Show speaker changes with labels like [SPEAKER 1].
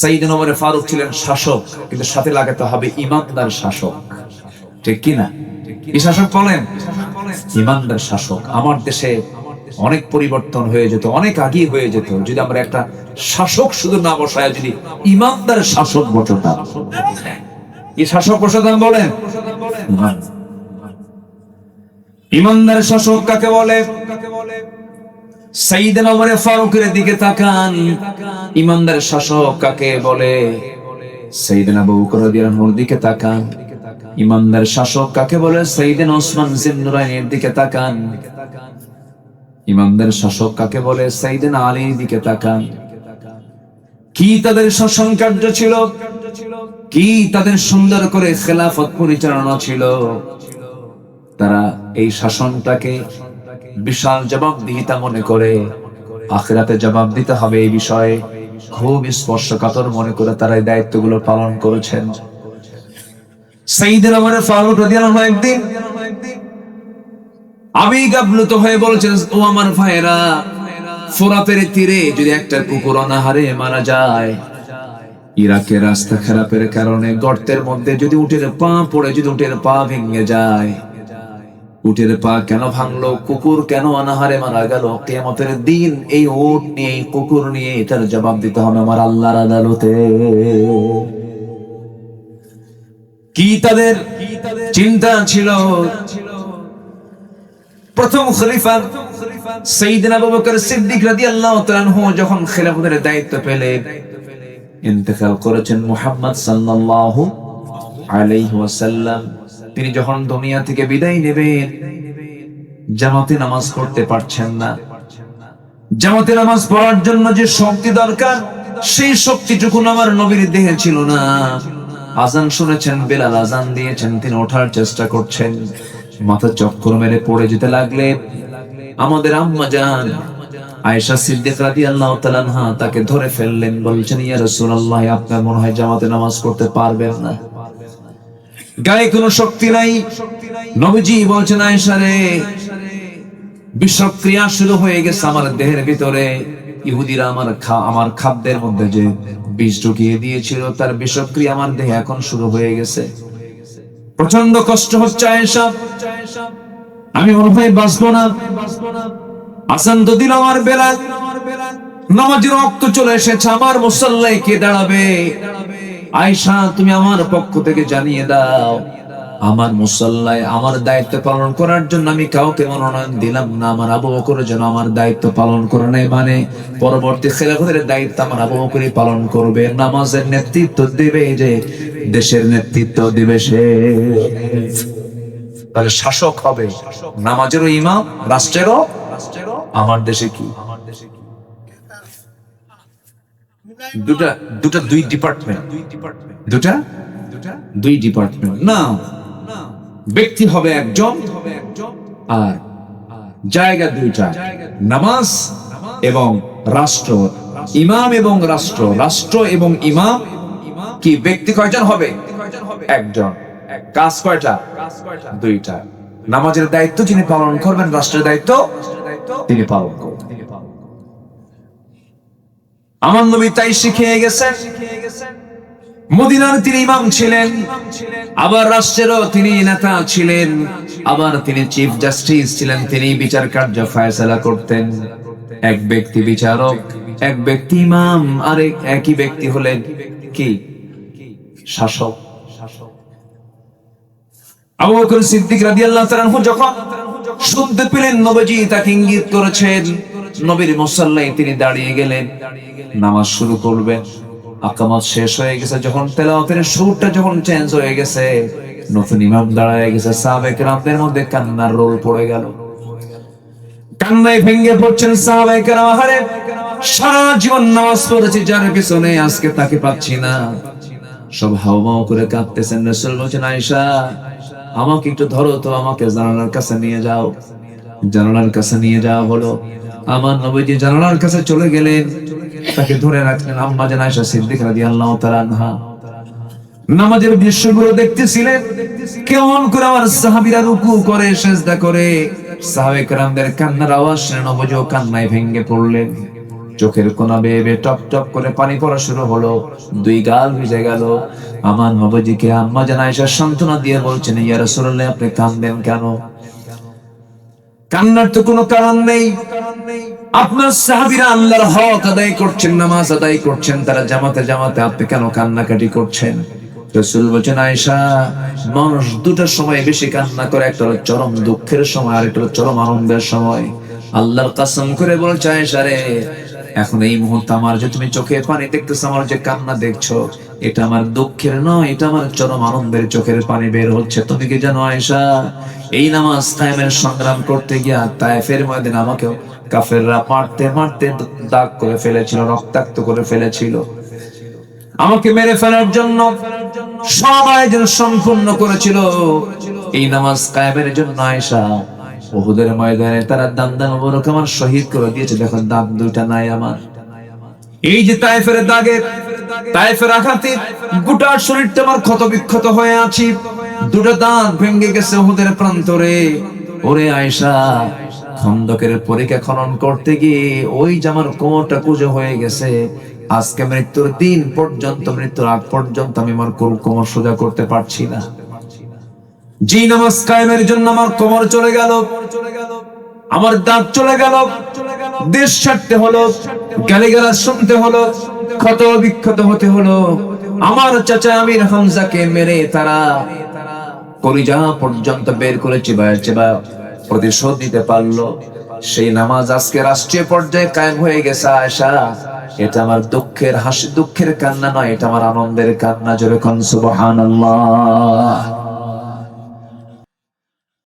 [SPEAKER 1] সাইদিন ওমরে ফারুক ছিলেন শাসক, কিন্তু সাথে লাগাতে হবে ইমানদার শাসক। ঠিক কি না? কি শাসক বলেন? ইমানদার শাসক। আমার দেশে অনেক পরিবর্তন হয়ে যেত, অনেক আগে হয়ে যেত। যদি আমরা একটা শাসক শুধু না বসায়, যদি ইমানদার শাসক বসাতাম। কি শাসক বসাতাম বলেন? ইমান। ইমানদার শাসক কাকে বলে কাকে বলে? সাইয়েদনা ওমরে ফারুকের দিকে তাকান। ইমানদার শাসক কাকে বলে? সাইয়েদনা আবু বকর রাদিয়াল্লাহু আনহুর দিকে তাকান। ইমানদার শাসক কাকে বলে? সাইয়েদনা ওসমান জিন্নুরাইনের দিকে তাকান। ইমানদার শাসক কাকে বলে? সাইয়েদনা আলীর দিকে তাকান। কি তাদের শাসন ছিল? কি তাদের সুন্দর করে খেলাফত পরিচালনা ছিল? তারা এই শাসনটাকে বিশাল জবাবদিহিতা মনে করে। আখেরাতে জবাব দিতে হবে এই বিষয়ে। খুব স্পর্শকাতর মনে করে তারা এই দায়িত্বগুলো পালন করেছেন। ও আমার তীরে যদি একটা কুকুর অনাহারে মারা যায়, ইরাকের রাস্তা খারাপের কারণে গর্তের মধ্যে যদি উটের পা পড়ে, যদি উটের পা ভেঙে যায় উটের পা কেন ভাঙলো? কুকুর কেন অনাহারে মারা গেল? কেমতের দিন এই উট নিয়ে কুকুর নিয়ে এটার জবাব দিতে হবে আমার আল্লাহর আদালতে। কি তাদের চিন্তা ছিল? প্রথম খলিফা সাইয়েদনা আবু বকর সিদ্দিক রাদিয়াল্লাহু তাআলা আনহু যখন খেলাফতের দায়িত্ব পেলেন ইন্তেকাল করেছেন মুহাম্মদ সাল্লাল্লাহু আলাইহি ওয়াসাল্লাম। তিনি যখন দুনিয়া থেকে বিদায় নেবেন, জামাতে নামাজ পড়তে পারছেন না। জামাতে নামাজ পড়ার জন্য যে শক্তি দরকার, সেই শক্তিটুকু আমার নবীর দেহে ছিল না। আজান শুনেছেন, বেলাল আজান দিয়েছেন, তিনি ওঠার চেষ্টা করছেন। মাথা চক্কর মেরে পড়ে যেতে লাগলে আমাদের আম্মা যান, আয়েশা সিদ্দিক রাদিয়াল্লাহু তাআলা তাকে ধরে ফেললেন, বলছেন, ইয়া রাসূলুল্লাহ, আপনার মনে হয় জামাতে নামাজ পড়তে পারবেন না? গায়ে কোনো শক্তি নাই। নবীজি বলছেন, আয়েশা রে, বিষক্রিয়া শুরু হয়ে গেছে আমার দেহের ভিতরে। ইহুদিরা আমার খা, আমার খাদ্যের মধ্যে যে বিষ ঢুকিয়ে দিয়েছিল, তার বিষক্রিয়া আমার দেহে এখন শুরু হয়ে গেছে। প্রচণ্ড কষ্ট হচ্ছে, আয়েশা। আমি মনে হয় বাঁচবো না। আসান তো দিল আমার বেলাল নামাজের রক্ত চলে এসেছে, আমার মুসল্লায় কে দাঁড়াবে? আয়সা তুমি আমার পক্ষ থেকে জানিয়ে দাও, আমার মুসল্লায় আমার দায়িত্ব পালন করার জন্য আমি কাউকে মনোনয়ন দিলাম না। আমার আবু বকর যেন আমার দায়িত্ব পালন করে নেয় মানে পরবর্তী খেলাফতের দায়িত্ব আমার আবু বকরই পালন করবে। নামাজের নেতৃত্ব দিবে যে, দেশের নেতৃত্ব দিবে সে। তাহলে শাসক হবে। নামাজেরও ইমাম, রাষ্ট্রেরও? আমার দেশে কি? দুটা দুটা দুই ডিপার্টমেন্ট দুটা? দুই ডিপার্টমেন্ট না ব্যক্তি হবে একজন আর জায়গা দুইটা। নামাজ এবং রাষ্ট্র। ইমাম এবং রাষ্ট্র। রাষ্ট্র এবং ইমাম কি ব্যক্তি কয়জন হবে? একজন। কাজ কয়টা? দুইটা। নামাজের দায়িত্ব যিনি পালন করবেন, রাষ্ট্রের দায়িত্ব তিনি পালন করবেন। আমার নবী তাই শিখিয়ে গেছেন। মদিনার তিনি ইমাম ছিলেন, আবার রাষ্ট্রেরও তিনি নেতা ছিলেন, আবার তিনি চিফ জাস্টিস ছিলেন, তিনি বিচার কার্য ফায়সালা করতেন। এক ব্যক্তি বিচারক, এক ব্যক্তি ইমাম, আরেক একই ব্যক্তি হলেন কি? শাসক। আবু বকর সিদ্দিক রাদিয়াল্লাহু তাআলা যখন শুনতে পেলেন নবীজি তাকে ইঙ্গিত করেছেন নবীর মুসাল্লায় তিনি দাঁড়িয়ে গেলেন, নামাজ শুরু করবেন আকামাত শেষ হয়ে গেছে, যখন তেলাওয়াতের সুরটা যখন চেঞ্জ হয়ে গেছে, নতুন ইমাম দাঁড়ায় গেছে, সাহাবায়ে কেরামদের মধ্যে কান্নার রোল পড়ে গেল। কান্নায় ভেঙে পড়ছেন সাহাবায়ে কেরাম, আহারে, সারা জীবন নামাজ পড়েছি, যার পিছনে আজকে তাকে পাচ্ছি না। সব হাওমাও করে কাঁদতেছেন, রাসূল বলছেন, আয়েশা, আমাকে একটু ধরো তো, আমাকে জানালার কাছে নিয়ে যাও। জানালার কাছে নিয়ে যাওয়া হলো। আমার নবীজি জানালার কাছে চলে গেলেন। তাকে ধরে রাখলেন আম্মা জান আয়েশা সিদ্দিক রাদিয়াল্লাহু তাআলা আনহা। নামাজের দৃশ্যগুলো দেখতেছিলেন। কেমন করে আমার সাহাবীরা রুকু করে, সেজদা করে। সাহাবে کرامদের কান্নার আওয়াজ শুনে নবজ কান্নায় ভেঙে পড়লেন। চোখের কোনা বেয়ে বেয়ে টপ টপ করে পানি পড়া শুরু হলো। দুই গাল ভিজে গেল। আমার নবজিকে আম্মা জান আয়েশা সান্ত্বনা দিয়ে বলছেন, ইয়া রাসূলুল্লাহ, আপনি কান্দেন কেন? কান্নার তো কোনো কারণ নেই। আপনার সাহাবিরা আল্লাহর হক আদায় করছেন, নামাজ আদায় করছেন, তারা জামাতে জামাতে আপনি কেন কান্নাকাটি করছেন? বলছেন মানুষ দুটার সময় বেশি কান্না করে, একটা চরম দুঃখের সময় আর একটা চরম আনন্দের সময়। আল্লাহর কাসম করে বলছে আয়সা রে এখন এই মুহূর্তে আমার যে তুমি চোখে পানি দেখতেছো, আমার যে কান্না দেখছ, এটা আমার দুঃখের নয়, এটা আমার চরম আনন্দের চোখের পানি বের হচ্ছে। তুমি কি জানো, আয়েশা? এই নামাজ কায়েমের সংগ্রাম করতে গিয়া তায়েফের ময়দানে আমাকে কাফেররা মারতে মারতে দাগ করে ফেলেছিল, রক্তাক্ত করে ফেলেছিল। আমাকে মেরে ফেলার জন্য সব আয়োজন সম্পূর্ণ করেছিল। এই নামাজ কায়েমের জন্য, আয়েশা বহুদের ময়দানে তারা দান দান মোবারক আমার শহীদ করে দিয়েছে। দেখো, দাঁত দুইটা নাই আমার। এই যে তাইফের দাগে তাইফের আঘাতে গোটা শরীরটা আমার ক্ষত বিক্ষত হয়ে আছি। দুটো দাঁত ভেঙে গেছে ওদের প্রান্তরে। ওরে আয়েশা, খন্দকের পরীক্ষা খনন করতে গিয়ে ওই যে আমার কোমরটা কুজো হয়ে গেছে। আজকে মৃত্যুর দিন পর্যন্ত, মৃত্যুর আগ পর্যন্ত আমি আমার কোমর সোজা করতে পারছি না। যে নামাজ কায়েমের জন্য আমার কোমর চলে গেল, আমার দাঁত চলে গেল, দেশ ছাড়তে হলো, গালিগালাজ শুনতে হলো, ক্ষত বিক্ষত হতে হলো। আমার চাচা আমির হামজাকে মেরে তারা কলিজা পর্যন্ত বের করে চিবা চিবা প্রতিশোধ দিতে পারল। সেই নামাজ আজকে রাষ্ট্রীয় পর্যায়ে কায়েম হয়ে গেছে আয়সা এটা আমার দুঃখের হাসি, দুঃখের কান্না নয়, এটা আমার আনন্দের কান্না, জোরে কন সুবহানাল্লাহ।